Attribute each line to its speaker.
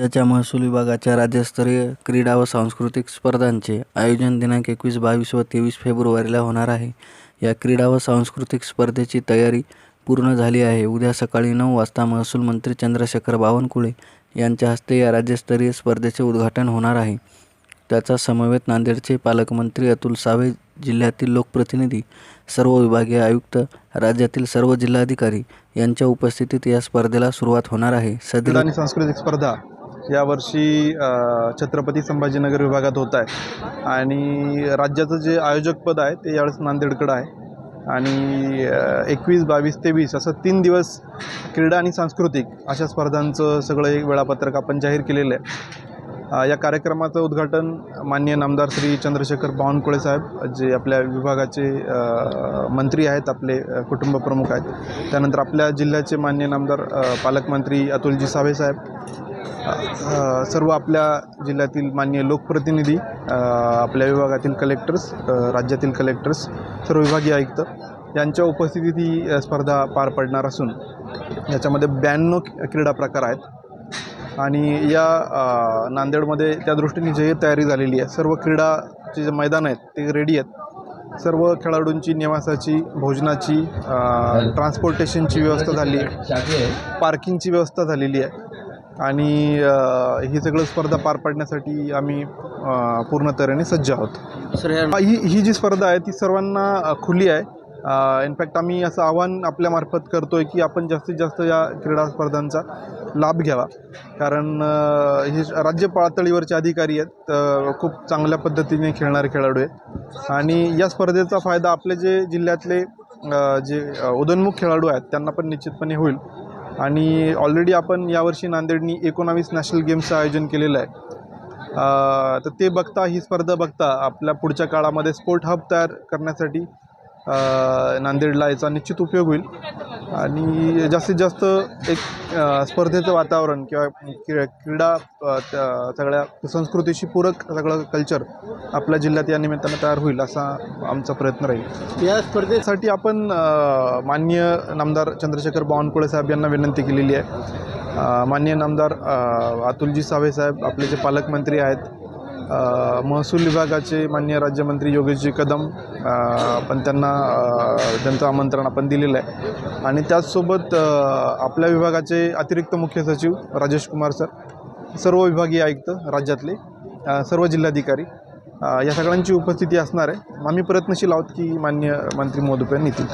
Speaker 1: राज्याच्या महसूल विभागाच्या राज्यस्तरीय क्रीडा व सांस्कृतिक स्पर्धांचे आयोजन दिनांक एकवीस बावीस व तेवीस फेब्रुवारीला होणार आहे. या क्रीडा व सांस्कृतिक स्पर्धेची तयारी पूर्ण झाली आहे. उद्या सकाळी नऊ वाजता महसूल मंत्री चंद्रशेखर बावनकुळे यांच्या हस्ते या राज्यस्तरीय स्पर्धेचे उद्घाटन होणार आहे. त्याचा समवेत नांदेडचे पालकमंत्री अतुल सावे जिल्ह्यातील लोकप्रतिनिधी सर्व विभागीय आयुक्त राज्यातील सर्व जिल्हाधिकारी यांच्या उपस्थितीत या स्पर्धेला सुरुवात होणार आहे. सदर
Speaker 2: आणि सांस्कृतिक स्पर्धा यावर्षी छत्रपती संभाजीनगर विभागात होत आहे. आणि राज्याचं जे आयोजकपद आहे ते यावेळेस नांदेडकडं आहे. आणि एकवीस बावीस तेवीस असं तीन दिवस क्रीडा आणि सांस्कृतिक अशा स्पर्धांचं सगळं एक वेळापत्रक आपण जाहीर केलेलं आहे. या कार्यक्रमाचं उद्घाटन माननीय नामदार श्री चंद्रशेखर बावनकुळे साहेब जे आपल्या विभागाचे मंत्री आहेत आपले कुटुंब प्रमुख आहेत. त्यानंतर आपल्या जिल्ह्याचे मान्य नामदार पालकमंत्री अतुलजी सावे साहेब सर्व आपल्या जिल्ह्यातील मान्य लोकप्रतिनिधी आपल्या विभागातील कलेक्टर्स राज्यातील कलेक्टर्स सर्व विभागीय आयुक्त यांच्या उपस्थितीत ही स्पर्धा पार पडणार असून याच्यामध्ये ब्याण्णव क्रीडा प्रकार आहेत. आणि या नांदेडमध्ये त्या दृष्टीने जे तयारी झालेली आहे सर्व क्रीडाचे जे मैदान आहेत ते रेडी आहेत. सर्व खेळाडूंची निवासाची भोजनाची ट्रान्सपोर्टेशनची व्यवस्था झाली आहे. पार्किंगची व्यवस्था झालेली आहे. आणि ही सगळं स्पर्धा पार पाडण्यासाठी आम्ही पूर्ण तऱ्हेने सज्ज आहोत.
Speaker 1: सर
Speaker 2: ही ही जी स्पर्धा आहे ती सर्वांना खुली आहे. इनफॅक्ट आम्ही असं आव्हान आपल्यामार्फत करतो आहे की आपण जास्तीत जास्त या क्रीडा स्पर्धांचा लाभ घ्यावा. कारण हे राज्य पातळीवरचे अधिकारी आहेत खूप चांगल्या पद्धतीने खेळणारे खेळाडू आहेत. आणि या स्पर्धेचा फायदा आपले जे जिल्ह्यातले जे अ, उदयोन्मुख खेळाडू आहेत त्यांना पण निश्चितपणे होईल. आणि ऑलरेडी आपण यावर्षी नांदेडनी एकोणावीस नॅशनल गेम्सचं आयोजन केलेलं आहे. तर ते बघता ही स्पर्धा बघता आपल्या पुढच्या काळामध्ये स्पोर्ट हब तयार करण्यासाठी नांदेडला याचा निश्चित उपयोग होईल. आणि जास्तीत जास्त एक स्पर्धेचं वातावरण किंवा क्री क्रीडा त्या सगळ्या संस्कृतीशी पूरक सगळं कल्चर आपल्या जिल्ह्यात या निमित्तानं तयार होईल असा आमचा प्रयत्न राहील.
Speaker 1: या
Speaker 2: स्पर्धेसाठी आपण मान्य माननीय नामदार चंद्रशेखर बावनकुळे साहेब यांना विनंती केलेली आहे. मान्य माननीय नामदार अतुलजी सावे साहेब आपले जे पालकमंत्री आहेत महसूल विभागाचे मान्य राज्यमंत्री योगेशजी कदम आपण त्यांना त्यांचं आमंत्रण आपण दिलेलं आहे. आणि त्याचसोबत आपल्या विभागाचे अतिरिक्त मुख्य सचिव राजेश कुमार सर सर्व विभागीय आयुक्त राज्यातले सर्व जिल्हाधिकारी या सगळ्यांची उपस्थिती असणार आहे. आम्ही प्रयत्नशील आहोत की मान्य मंत्री महोदय येतील.